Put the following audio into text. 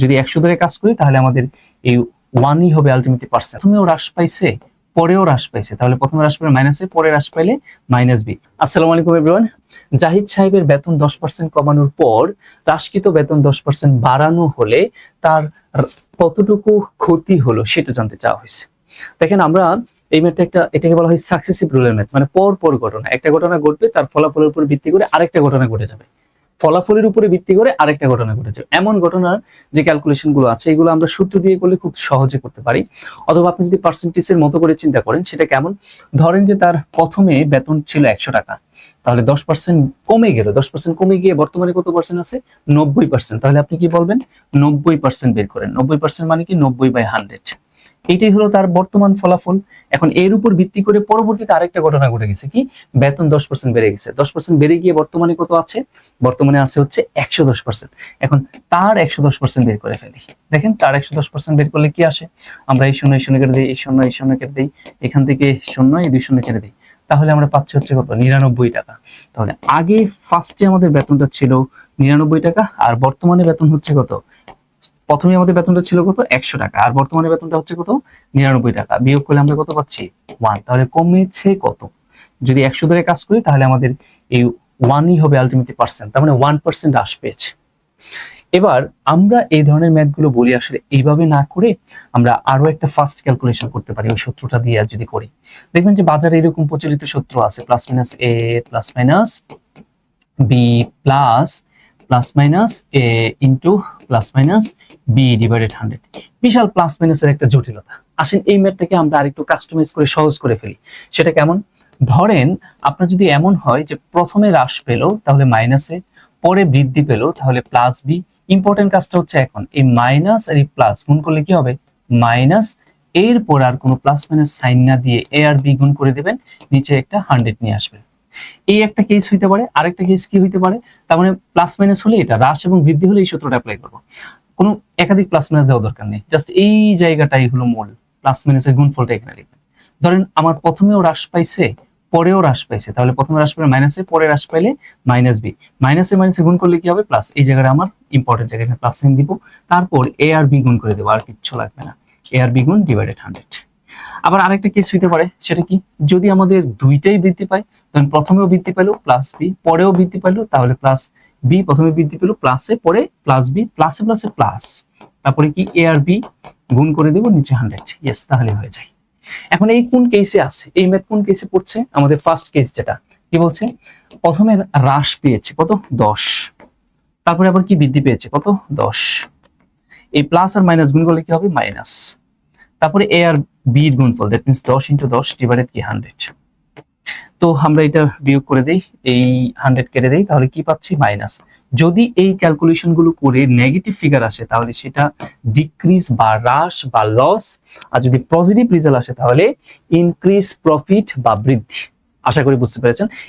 যদি একশো ধরে কাজ করি, তাহলে আমাদের এই ওয়ানই হবে আলটিমেটলি পার্সেন্ট। প্রথমেও হ্রাস পাইছে, পরেও হ্রাস পাইছে। তাহলে প্রথমে হ্রাস পাইলে মাইনাসে পরে হ্রাস পাইলে মাইনাস বি আসসালামু আলাইকুম এভরিওয়ান জাহিদ সাহেবের বেতন দশ পার্সেন্ট কমানোর পর হ্রাসকৃত বেতন দশ পার্সেন্ট বাড়ানো হলে তার কতটুকু ক্ষতি হলো সেটা জানতে চাওয়া হয়েছে। দেখেন আমরা এই ম্যাথটা একটা, এটাকে বলা হয় সাকসেসিভ রুলের ম্যাথ মানে পর পর ঘটনা। একটা ঘটনা ঘটবে, তার ফলাফলের উপর ভিত্তি করে আরেকটা ঘটনা ঘটে যাবে। ফলাফলের উপরে ভিত্তি করে আরেকটা ঘটনা ঘটে যাবে এমন ঘটনার যে ক্যালকুলেশনগুলো আছে, এগুলো আমরা সূত্র দিয়ে করলে খুব সহজে করতে পারি। অথবা আপনি যদি পার্সেন্টেজের মতো করে চিন্তা করেন, সেটা কেমন? ধরেন যে তার প্রথমে বেতন ছিল একশো টাকা, তাহলে দশ পার্সেন্ট কমে গেল। দশ পার্সেন্ট কমে গিয়ে বর্তমানে কত পার্সেন্ট আছে? নব্বই পার্সেন্ট তাহলে আপনি কি বলবেন? নব্বই পার্সেন্ট বের করেন। নব্বই পার্সেন্ট মানে কি? নব্বই বাই হান্ড্রেড এইটাই হলো তার বর্তমান ফলাফল। এখন এর উপর ভিত্তি করে পরবর্তীতে আরেকটা ঘটনা ঘটে গেছে কি? বেতন দশ পার্সেন্ট বেড়ে গেছে। দশ পার্সেন্ট বেড়ে গিয়ে বর্তমানে কত আছে? বর্তমানে আছে হচ্ছে একশো দশ পার্সেন্ট এখন তার একশো দশ পার্সেন্ট বের করে ফেলি। দেখেন তার একশো দশ পার্সেন্ট বের করলে কি আসে? আমরা এই শূন্য এই শূন্য কেটে দিই, এই শূন্য এই শূন্য কেটে দিই, এখান থেকে শূন্য, এই দুই শূন্য কেটে দিই। তাহলে আমরা পাচ্ছি হচ্ছে কত? নিরানব্বই টাকা। তাহলে আগে ফার্স্টে আমাদের বেতনটা ছিল নিরানব্বই টাকা, আর বর্তমানে বেতন হচ্ছে কত? প্রথমে আমাদের বেতনটা ছিল কত? একশো টাকা। আর বর্তমানে বেতনটা হচ্ছে কত? নিরানব্বই টাকা। বিয়োগ করলে আমরা কত পাচ্ছি? ওয়ান তাহলে কমেছে কত? যদি একশো ধরে কাজ করি, তাহলে আমাদের এই ওয়ানই হবে আলটিমেটলি পার্সেন্ট তার মানে ওয়ান পার্সেন্ট হ্রাস পেয়েছে। এবার আমরা এই ধরনের ম্যাথগুলো বলি আসলে এইভাবে না করে আমরা আরও একটা ফাস্ট ক্যালকুলেশন করতে পারি ওই সূত্রটা দিয়ে যদি করি। দেখবেন যে বাজারে এরকম প্রচলিত সূত্র আছে plus minus A plus minus B plus plus minus A into plus minus B divided hundred Vishal plus মাইনাসের একটা জটিলতা। আসেন, এই ম্যাথটাকে আমরা আরেকটু কাস্টমাইজ করে, সহজ করে ফেলি। সেটা কেমন? ধরেন, আপনার যদি এমন হয় যে প্রথমে হ্রাস পেল, তাহলে মাইনাসে পরে বৃদ্ধি পেল, তাহলে প্লাস বি ইম্পর্টেন্ট কাজটা হচ্ছে এখন, এই মাইনাস আর এই প্লাস গুণ করলে কি হবে? মাইনাস এরপর আর কোনো প্লাস মাইনাস সাইন না দিয়ে এ আর বি গুণ করে দেবেন, নিচে একটা হান্ড্রেড নিয়ে আসবেন। এই একটা কেস হইতে পারে, আরেকটা কেস কি হইতে পারে? তার মানে প্লাস মাইনাস হলে এটা, হ্রাস এবং বৃদ্ধি হলে এই সূত্রটা অ্যাপ্লাই করব। কোনো একাধিক প্লাস মাইনাস দেওয়ার দরকার নেই জাস্ট এই জায়গাটাই হলো মূল প্লাস মাইনাসের গুণফলটা এখানে লিখবেন। ধরেন আমার প্রথমেও হ্রাস পাইছে, পরেও হ্রাস পাইছে, তাহলে প্রথমে হ্রাস পেলে মাইনাসে পরে হ্রাস পাইলে মাইনাস বি মাইনাসে মাইনাসে গুণ করলে কি হবে? প্লাস এই জায়গাটা আমার ইম্পর্টেন্ট জায়গা প্লাস সাইন দিব, তারপর এ আর বি গুণ করে দেবো, আর কিচ্ছু লাগবে না। এ আর বি গুণ ডিভাইডেড হান্ড্রেড আবার আরেকটা কেস হইতে পারে, সেটা কি? যদি আমাদের দুইটাই বৃদ্ধি পায় তখন প্রথমেও বৃদ্ধি পেল প্লাস বি পরেও বৃদ্ধি পেল, তাহলে প্লাস বি প্রথমে বৃদ্ধি পেল প্লাসে পরে প্লাস বি প্লাসে প্লাসে প্লাস তারপরে কি? এ আর বি গুণ করে দেবো নিচে হান্ড্রেড ইয়েস তাহলে হয়ে যায়। এখন এই কোন কেসে আছে? এই ম্যাথ কোন কেসে পড়ছে? আমাদের ফার্স্ট কেস যেটা। কি বলছে? প্রথমে হ্রাস পেয়েছে কত? দশ। তারপরে আবার কি বৃদ্ধি পেয়েছে কত? দশ। এই প্লাস আর মাইনাস গুণ করলে কি হবে? মাইনাস তারপরে এ আর বি এর গুণফল দ্যাট মিনস দশ ইন্টু দশ ডিভাইডেড কি হান্ড্রেড তো আমরা এটা বিয়োগ করে দেই, এই হান্ড্রেড কেটে দেই, তাহলে কি পাচ্ছি? মাইনাস যদি এই ক্যালকুলেশনগুলো করে নেগেটিভ ফিগার আসে, তাহলে সেটা ডিক্রিজ বা হ্রাস বা লস আর যদি পজিটিভ রেজাল্ট আসে, তাহলে ইনক্রিজ প্রফিট বা বৃদ্ধি। আশা করি বুঝতে পেরেছেন?